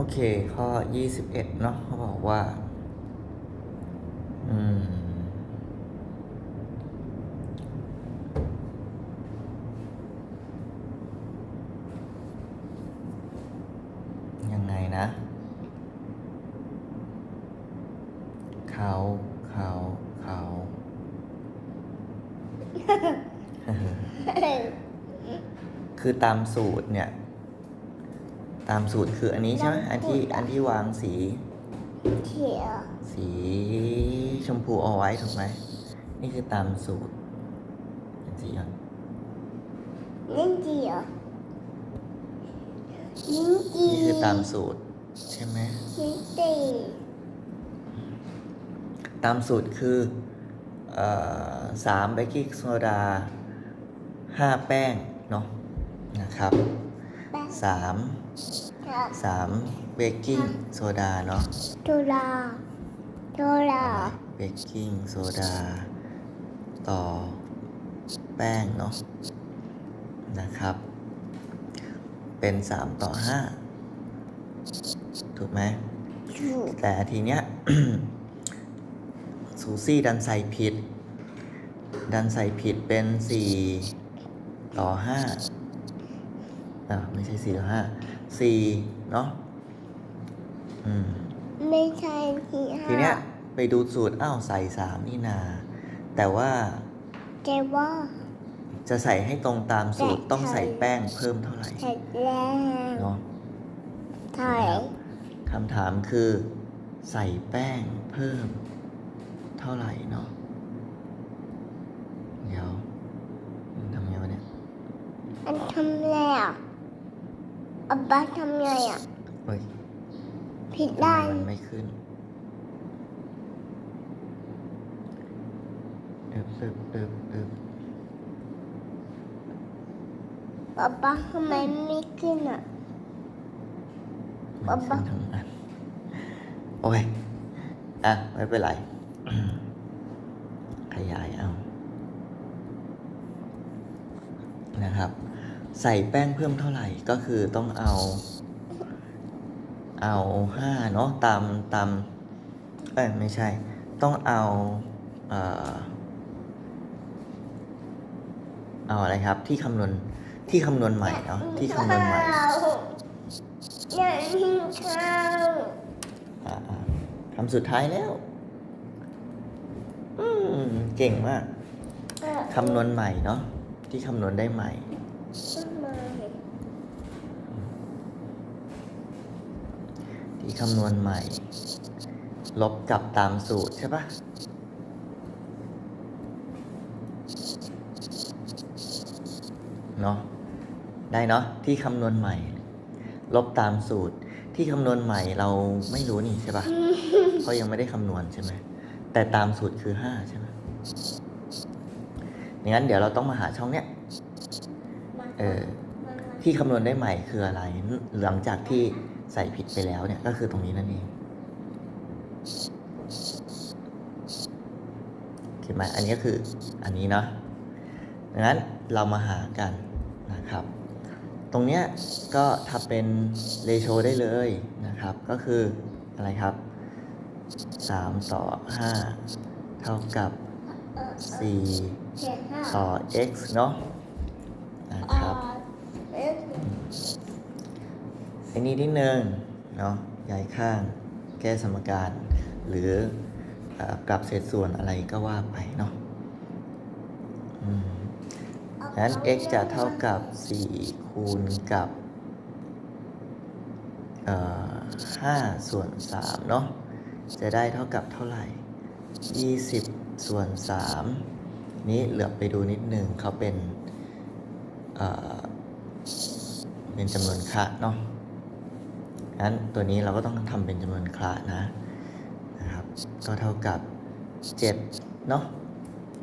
โอเค ข้อ21เนาะเขาบอกว่า อืม ยังไงนะ เขาเขาเขาคือตามสูตรเนี่ย ตามสูตรคืออันนี้ใช่ไหมอันที่อันที่วางสีเขียวสีชมพูเอาไว้ถูกไหมนี่คือตามสูตรเป็นสีก่อนลิ้นจี่เหรอลิ้นจี่นี่คือตามสูตรใช่ไหมลิ้นจี่ตามสูตรคือเอ่อสามเบกกิ้งโซดาห้าแป้งเนาะนะครับแป้งสามกับ สามเบกกิ้งโซดาเนาะตุลาตุลาเบกกิ้งโซดาต่อแป้งเนาะนะครับ เป็น3ต่อ5ถูกไหมถูกแต่ทีเนี้ยซูซี่ดันใส่ผิด ดันใส่ผิดเป็น4ต่อ5อ่าไม่ใช่4ต่อ5 4เนาะอืมไม่ใช่ที่ห้าทีเนี้ยไปดูสูตรอ้าวใส่สามนี่นา แต่ว่าแต่ว่าจะใส่ให้ตรงตามสูตรแต่ต้องใส่ใส่แป้งเพิ่มเท่าไหร่เสร็จแล้วเนาะใช่คำถามคือ ใส่แป้งเพิ่ม เท่าไหร่เนาะเดี๋ยวทำไงวะเนี่ยอันทำไงอะ อับบาทำไงอะเฮ้ยผิดทำได้ไมมันไม่ขึ้นอึบอึบอึบอึบอับบาทำไมไม่ขึ้นอะมันขึ้นทั้งอันโอ้ย อะ ไม่เป็นไร ขยายเอา นะครับ ใส่แป้งเพิ่มเท่าไหร่ก็คือต้องเอา เอาห้าเนาะตามตามเอ้ยไม่ใช่ ต้องเอาเอ่อเอาอะไรครับ ที่คำนวณที่คำนวณใหม่เนาะที่คำนวณใหม่อยากกินข้าวอ่าอ่าคำสุดท้ายแล้ว อืมเก่งมากคำนวณใหม่เนาะที่คำนวณได้ใหม่ ทำไมที่คำนวณใหม่ ลบกับตามสูตรใช่ปะเนาะได้เนาะที่คำนวณใหม่ ลบตามสูตร ที่คำนวณใหม่เราไม่รู้นี่ใช่ปะเพราะยังไม่ได้คำนวณใช่ไหมแต่ตามสูตรคือห้าใช่ไหมงั้นเดี๋ยวเราต้องมาหาช่องเนี้ย เออที่คำนวณได้ใหม่คืออะไร หลังจากที่ใส่ผิดไปแล้วเนี่ยก็คือตรงนี้นั่นเองเห็นไหมอันนี้ก็คืออันนี้เนาะดังนั้นเรามาหากันนะครับ ตรงเนี้ยก็ทำเป็นเรโชได้เลยนะครับ ก็คืออะไรครับ 3 ต่อ 5 เท่ากับ 4 ต่อ x เนาะ นะครับอ๊ะไอ้นี่นิดนึงเนาะย้ายข้าง แก้สมการ หรือออกลับเศษส่วนอะไรก็ว่าไปเนาะงั้น x จะเท่ากับ 4 คูณกับ5ส่วน3เนาะ จะได้เท่ากับเท่าไหร่ 20 ส่วน 3 นี้เหลือไปดูนิดนึงเขาเป็น เอ่อเป็นจำนวนคละเนาะงั้นตัวนี้เราก็ต้องทำเป็นจำนวนคละนะนะครับ ก็เท่ากับ7เนาะ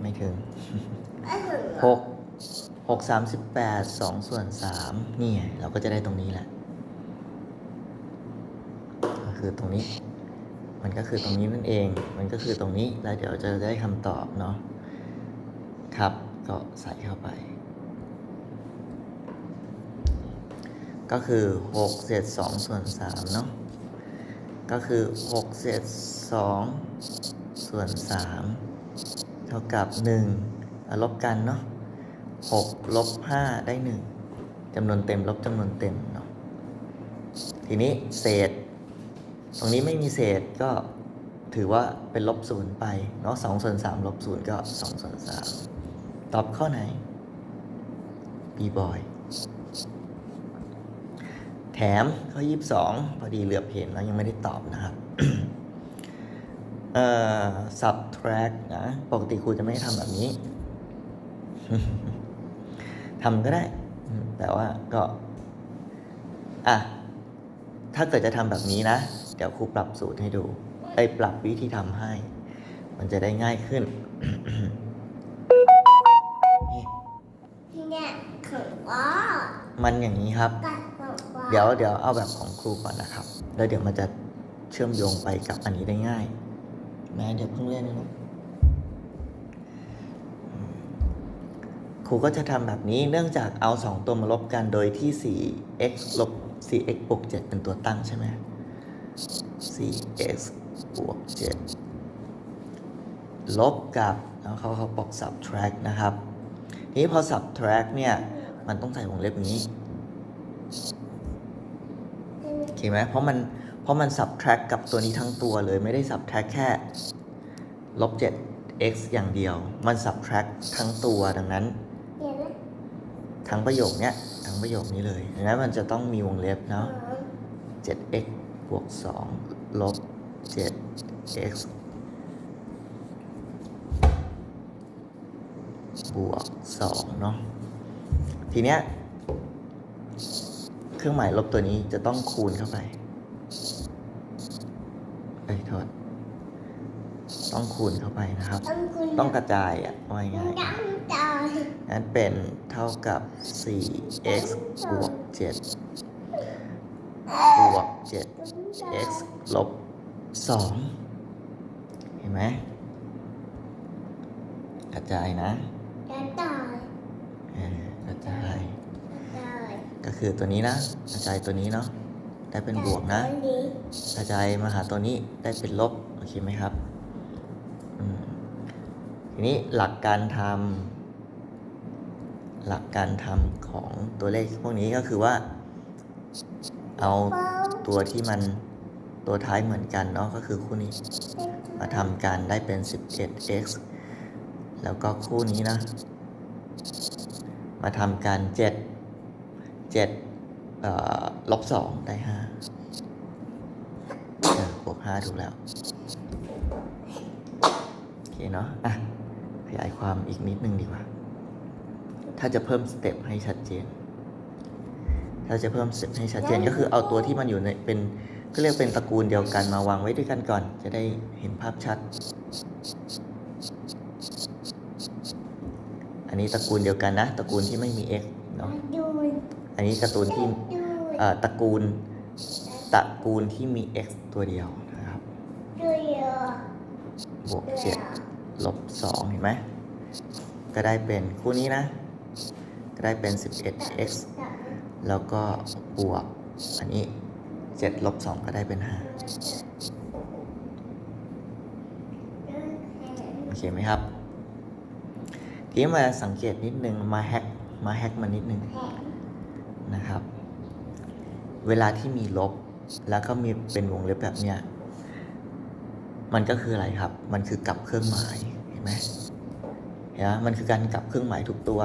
ไม่ถึง6 6 38 2ส่วน3นี่ไงเราก็จะได้ตรงนี้แหละก็คือตรงนี้ มันก็คือตรงนี้นั่นเอง มันก็คือตรงนี้แล้วเดี๋ยวจะได้คำตอบเนาะครับก็ใส่เข้าไป ก็คือ6เศษ2ส่วน3เนาะก็คือ6เศษ2ส่วน3เท่ากับ1อะลบกันเนาะ6ลบ5ได้ 1จำนวนเต็มลบจำนวนเต็มเนาะทีนี้เศษ ตรงนี้ไม่มีเศษก็ถือว่าเป็นลบศูนย์ไปเนาะ2ส่วน3ลบศูนย์ก็2ส่วน3ตอบข้อไหน B boy แถ มข้อ22พอดีเหลือบเห็นแล้วยังไม่ได้ตอบนะครับเอ่อ subtract นะปกติครูจะไม่ทำแบบนี้ทำก็ได้อืมแต่ว่าก็ อะ ถ้าเกิดจะทำแบบนี้นะ เดี๋ยวครูปรับสูตรให้ดูไอ้ยปรับวิธีทำให้ มันจะได้ง่ายขึ้นนี่ที่เนี่ยของพ่อมันอย่างนี้ครับกับของพ่อ เดี๋ยวเดี๋ยวเอาแบบของครูก่อนนะครับ แล้วเดี๋ยวมันจะเชื่อมโยงไปกับอันนี้ได้ง่ายนะเดี๋ยวเพิ่งเล่นนะลูกครูก็จะทำแบบนี้เนื่องจากเอา 2 ตัวมาลบกันโดยที่ 4x ลบ 4x บวก 7 เป็นตัวตั้งใช่ไหม 4x บวก 7 ลบกับแล้วเขาเขาบอก subtract นะครับทีนี้พอ subtract เนี่ย มันต้องใส่วงเล็บอ ย่างนี้โอเคไหมเพราะมันเพราะมัน subtract กับตัวนี้ทั้งตัวเลยไม่ได้ subtract แค่ลบ 7x อย่างเดียว มัน subtract ทั้งตัวดังนั้นเดี๋ยวนะทั้งประโยคเนี้ยทั้งประโยคนี้เลยดังนั้นมันจะต้องมีวงเล็บเนาะ 7x บวก 2 ลบ 7x บวก 2 เนาะทีเนี้ย เครื่องหมายลบตัวนี้จะต้องคูณเข้าไป เอ้ยโทษ ต้องคูณเข้าไปนะครับ ต้องคุณต้องกระจายอะว่าง่ายน้ำตาลๆนั้นเป็นเท่ากับ 4x บวก 7 บวก 7 x ลบ 2 เห็นไหมกระจายนะน้ำตาลเออกระจายตาล ก็คือตัวนี้นะกระจายตัวนี้เนาะได้เป็นบวกนะ กระจายมาหาตัวนี้ได้เป็นลบโอเคไหมครับทีนี้หลักการทำหลักการทำของตัวเลขพวกนี้ก็คือว่า เอาตัวที่มันตัวท้ายเหมือนกันเนาะก็คือคู่นี้ มาทำกันได้เป็น 11x แล้วก็คู่นี้นะ มาทำกัน7 7เอ่อลบ2ได้5เออบวก5ถูกแล้ว โอเคเนาะอะขยายความอีกนิดนึงดีกว่า ถ้าจะเพิ่มสเต็ปให้ชัดเจน ถ้าจะเพิ่มสเต็ปให้ชัดเจนก็คือเอาตัวที่มันอยู่ในเป็นก็เรียกเป็นตระกูลเดียวกันมาวางไว้ด้วยกันก่อน จะได้เห็นภาพชัด อันนี้ตระกูลเดียวกันนะ ตระกูลที่ไม่มี x เนาะดู อันนี้ตระกูลที่ตระกูลตระกูลที่มี x ตัวเดียวนะครับดูเยอะบวก7ลบ2เห็นไหม ก็ได้เป็นคู่นี้นะ ก็ได้เป็น 11x แล้วก็บวก อันนี้7ลบ2ก็ได้เป็น 5 โอเคไหมครับ ทีนี้มาสังเกตนิดนึง มาแฮก มาแฮกมานิดนึง นะครับ เวลาที่มีลบแล้วก็มีเป็นวงเล็บแบบเนี้ยมันก็คืออะไรครับ มันคือกลับเครื่องหมายเห็นไหมเห็นไหมมันคือการกลับเครื่องหมายทุกตัว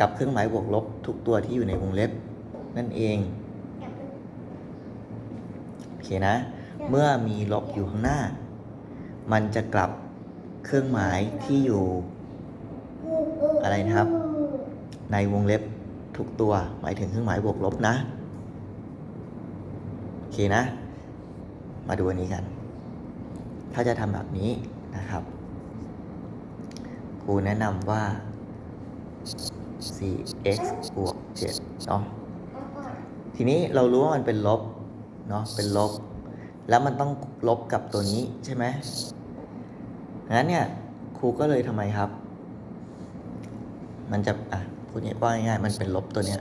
กลับเครื่องหมายบวกลบทุกตัวที่อยู่ในวงเล็บนั่นเองโอเคนะ เมื่อมีลบอยู่ข้างหน้า มันจะกลับเครื่องหมายที่อยู่ อะไรนะครับ ในวงเล็บ ทุกตัวหมายถึงเครื่องหมายบวกลบนะ โอเคนะ มาดูอันนี้กัน ถ้าจะทำแบบนี้นะครับครูแนะนำว่า 4x บวก7เนาะทีนี้เรารู้ว่ามันเป็นลบเนาะเป็นลบ แล้วมันต้องลบกับตัวนี้ใช่ไหมงั้นเนี่ยครูก็เลยทำไมครับ มันจะอะ พูดง่ายๆง่ายๆมันเป็นลบตัวเนี้ย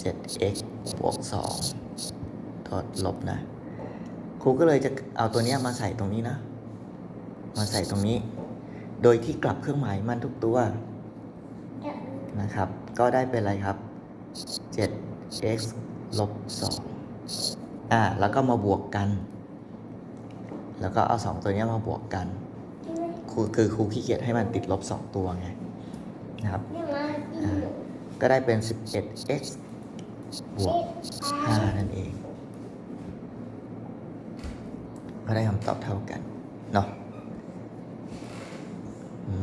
7x บวก 2 ทดลบนะ ครูก็เลยจะเอาตัวเนี้ยมาใส่ตรงนี้นะ มาใส่ตรงนี้ โดยที่กลับเครื่องหมายมันทุกตัวนะครับ ก็ได้เป็นอะไรครับ 7x ลบ 2 อ่า แล้วก็มาบวกกัน แล้วก็เอาสองตัวนี้มาบวกกัน คือครูขี้เกียจให้มันติดลบ 2 ตัวไง นะครับ ก็ได้เป็น 11x บวก5นั่นเอง ก็ได้คำตอบเท่ากัน เนาะ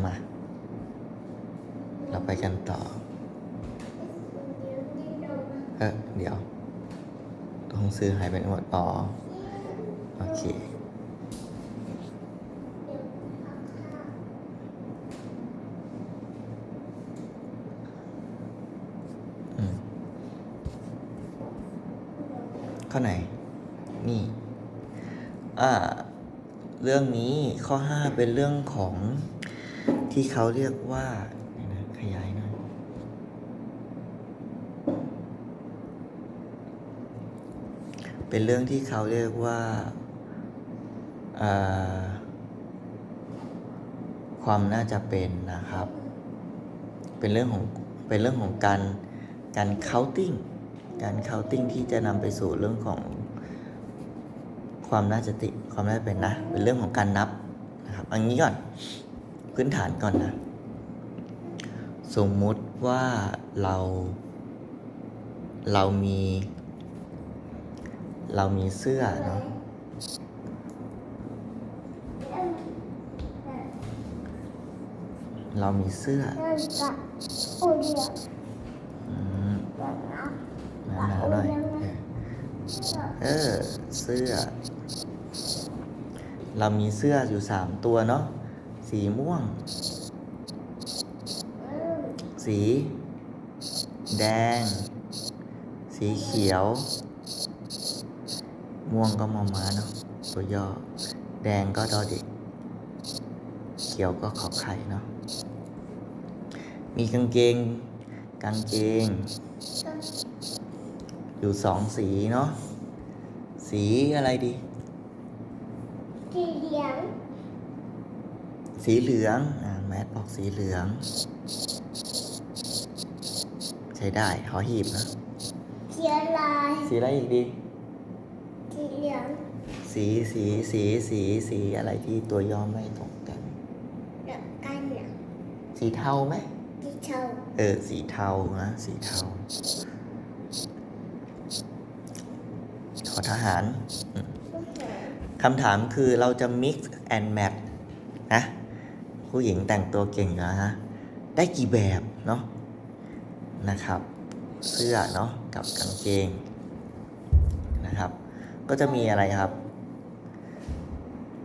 มา เราไปกันต่อ เออเดี๋ยว ต้องซื้อหายไปหมดอ๋อ โอเค ข้อไหน นี่อ่าเรื่องนี้ข้อ 5 เป็นเรื่องของที่เขาเรียกว่านะขยายหน่อยเป็นเรื่องที่เขาเรียกว่าอ่าความน่าจะเป็นนะครับ เป็นเรื่องของเป็นเรื่องของการการ counting การ counting ที่จะนำไปสู่เรื่องของความน่าจะติความน่าจะเป็นนะ เป็นเรื่องของการนับนะครับเอันนี้ก่อนพื้นฐานก่อนนะ สมมุติว่าเราเรามี เรามีเสื้อเนาะเรามีเสื้ออืม หนาๆหน่อย เออ เสื้อ เรามีเสื้ออยู่สามตัวเนาะ สีม่วง สี แดง สีเขียว ม่วงก็มอม้าเนาะ ตัวย่อ แดงก็ดอเด็ก เขียวก็ขอไข่เนาะ มีกางเกง กางเกง อยู่สองสีเนาะสีอะไรดี สีเหลือง สีเหลืองอ่าแมทบอกสีเหลือง ใช้ได้หอหีบนะสีอะไรสีอะไรอีกดีสีเหลืองสีสีสีสีสีอะไรที่ตัวย่อไม่ตรงกันเหลืองกันเหรอสีเทาไหมสีเทาเออสีเทานะสีเทา ทหารคำถามคือเราจะ mix and match นะผู้หญิงแต่งตัวเก่งนะฮะได้กี่แบบเนาะนะครับ เสื้อเนาะกับกางเกงนะครับ ก็จะมีอะไรครับ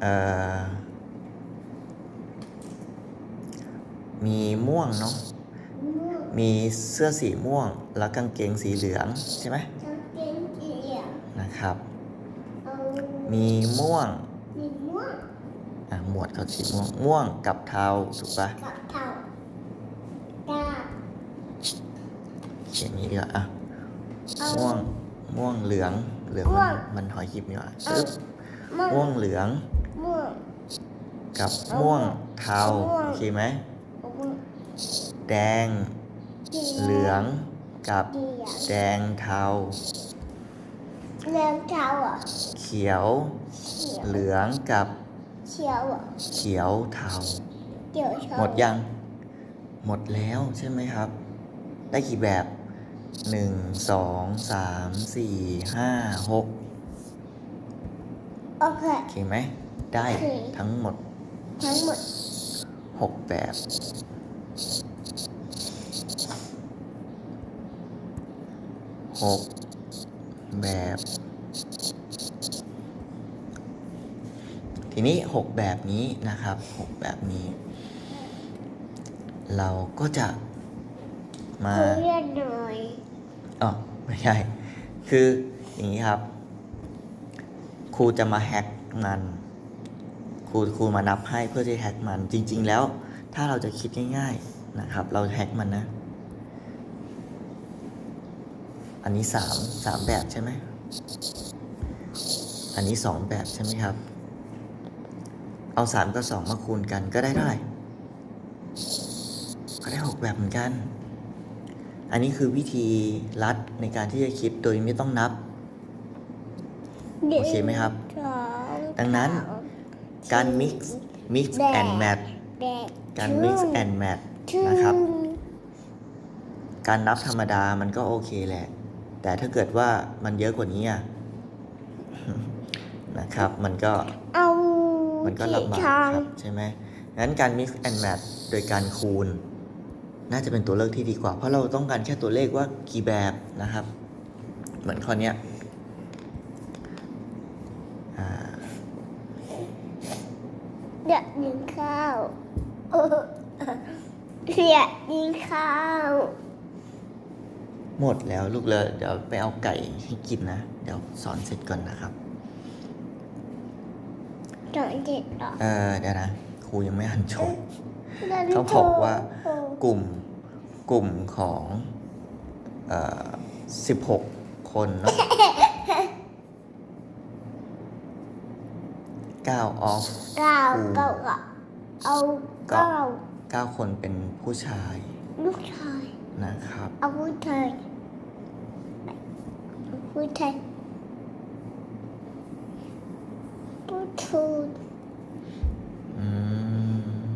เออมีม่วงเนาะมีเสื้อสีม่วง แล้วกางเกงสีเหลืองใช่ไหม ครับเอามีม่วงสีม่วงอะหมวดเขาสีม่วง ม่วงกับเทาถูกปะกับเทาตาเขียนนี้ดีกว่าอะเอาม่วง ม่วงเหลือง เหลืองม่วมังนมันหอยหิบนี่หว่าเอาปึ๊บม่วม่วงงเหลือง ม่วง กับเอาม่วงเทาม่วงโอเคไหมม่วงแดงสีเหลืองกับเหลืองแดงเทา เหลืองเทาอะเขียว เขียวเหลืองกับเขียวอะเขียวเทา เขียวเทาหมดยัง หมดแล้วใช่ไหมครับ ได้กี่แบบหนึ่งสองสามสี่ห้าหกโอเค โอเคไหม ได้โอเค ทั้งหมดทั้งหมดหกแบบ หก แบบ ทีนี้หกแบบนี้นะครับหกแบบนี้ เราก็จะมาคุยกันหน่อยอ๋อไม่ใช่ คืออย่างนี้ครับ ครูจะมาแฮ็กมันครูครูมานับให้เพื่อที่แฮ็กมันจริง ๆ แล้วถ้าเราจะคิดง่าย ๆนะครับ เราแฮ็กมันนะ อันนี้สามสามแบบใช่ไหม อันนี้สองแบบใช่ไหมครับ เอาสามกับสองมาคูณกันก็ได้เท่าไหร่ ก็ได้หกแบบเหมือนกัน อันนี้คือวิธีลัดในการที่จะคิดโดยไม่ต้องนับ โอเคไหมครับสองดังนั้นการ mix mix and match การ mix and match นะครับ การนับธรรมดามันก็โอเคแหละ แต่ถ้าเกิดว่ามันเยอะกว่านี้อะนะครับ มันก็เอามันก็ลำบากทางครับใช่ไหมงั้นการ mix and match โดยการคูณ น่าจะเป็นตัวเลือกที่ดีกว่า เพราะเราต้องการแค่ตัวเลขว่ากี่แบบนะครับ เหมือนข้อเนี้ยอ่าเดี๋ยวกินข้าวเออเดี๋ยวกินข้าว หมดแล้วลูกเลยเดี๋ยวไปเอาไก่ให้กินนะ เดี๋ยวสอนเสร็จก่อนนะครับตอนเด็กเหรอเออเดี๋ยวนะครูยังไม่หันจบแล้วเขาบอกว่าโอ้กลุ่มกลุ่มของเอ่อสิบหกคนเนาะเก้าออฟเก้าเก้าอะเอาเก้าเก้าคนเป็นผู้ชาย ลูกชาย นะครับ เอาผู้ชายเอาผู้ชายผู้ชูดอืม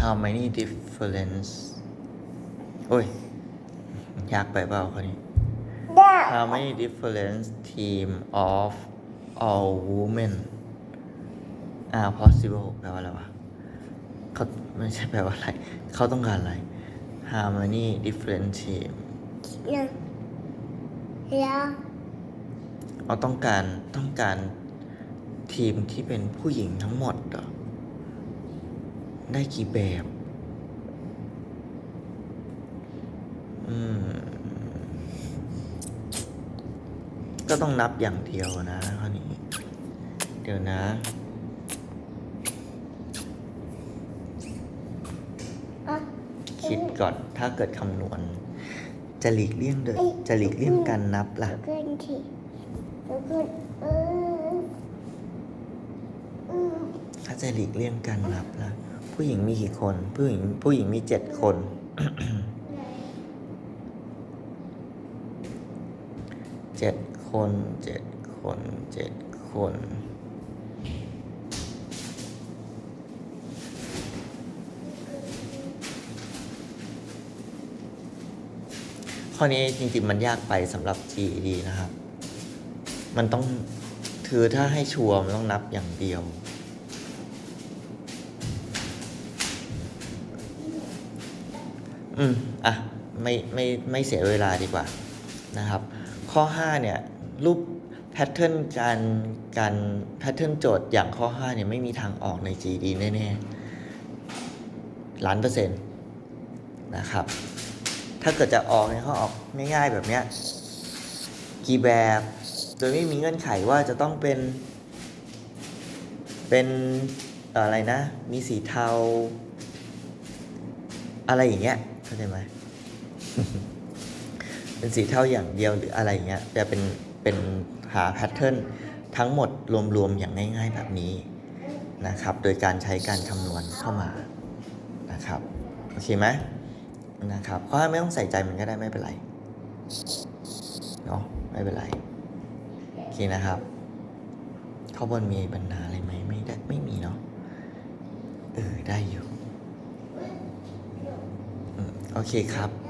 how many difference โอ้ย ยากไปเปล่าคนนี้ได้ How many different team of all women are possible แปลว่าอะไรวะเขาไม่ใช่แปลว่าอะไร เขาต้องการอะไร How many different team ยังแล้วเขาต้องการต้องการทีมที่เป็นผู้หญิงทั้งหมดเหรอได้กี่แบบ อืม ก็ต้องนับอย่างเดียวนะข้อนี้ เดี๋ยวนะอะคิดก่อนถ้าเกิดคำนวณ จะหลีกเลี่ยงเดยจะหลีกเลี่ยงการนับล่ะเดี๋ยวขึ้นทีเดี๋ยวขึ้นเอออืมถ้าจะหลีกเลี่ยงการนับล่ะ ผู้หญิงมีกี่คน ผู้หญิงผู้หญิงมีเจ็ดคนเจ็ด คนเจ็ดคนเจ็ดคนข้อนี้จริงๆมันยากไปสำหรับ GED นะครับ มันต้องคือถ้าให้ชัวร์มันต้องนับอย่างเดียวอืมอะไม่ไม่ไม่เสียเวลาดีกว่านะครับ ข้อ 5 เนี่ย รูปแพทเทิร์นการการแพทเทิร์นโจทย์อย่างข้อ 5 เนี่ยไม่มีทางออกใน GD แน่ๆล้านเปอร์เซ็นต์นะครับ ถ้าเกิดจะออกเนี่ยเขาออกง่ายๆแบบเนี้ยกี่แบบ โดยไม่มีเงื่อนไขว่าจะต้องเป็น เป็นอะไรนะ มีสีเทา อะไรอย่างเงี้ยเข้าใจไหมเป็นสีเทาอย่างเดียวหรืออะไรอย่างเงี้ยแต่เป็น เป็นหาแพทเทิร์นทั้งหมดรวมๆอย่างง่ายๆแบบนี้นะครับ โดยการใช้การคำนวณเข้ามานะครับโอเคไหมนะครับข้อห้าไม่ต้องใส่ใจมันก็ได้ไม่เป็นไรเนาะไม่เป็นไรโอเคนะครับข้อบนมีปัญหาอะไรไหมไม่ได้ไม่มีเนาะเออได้อยู่โอเคครับ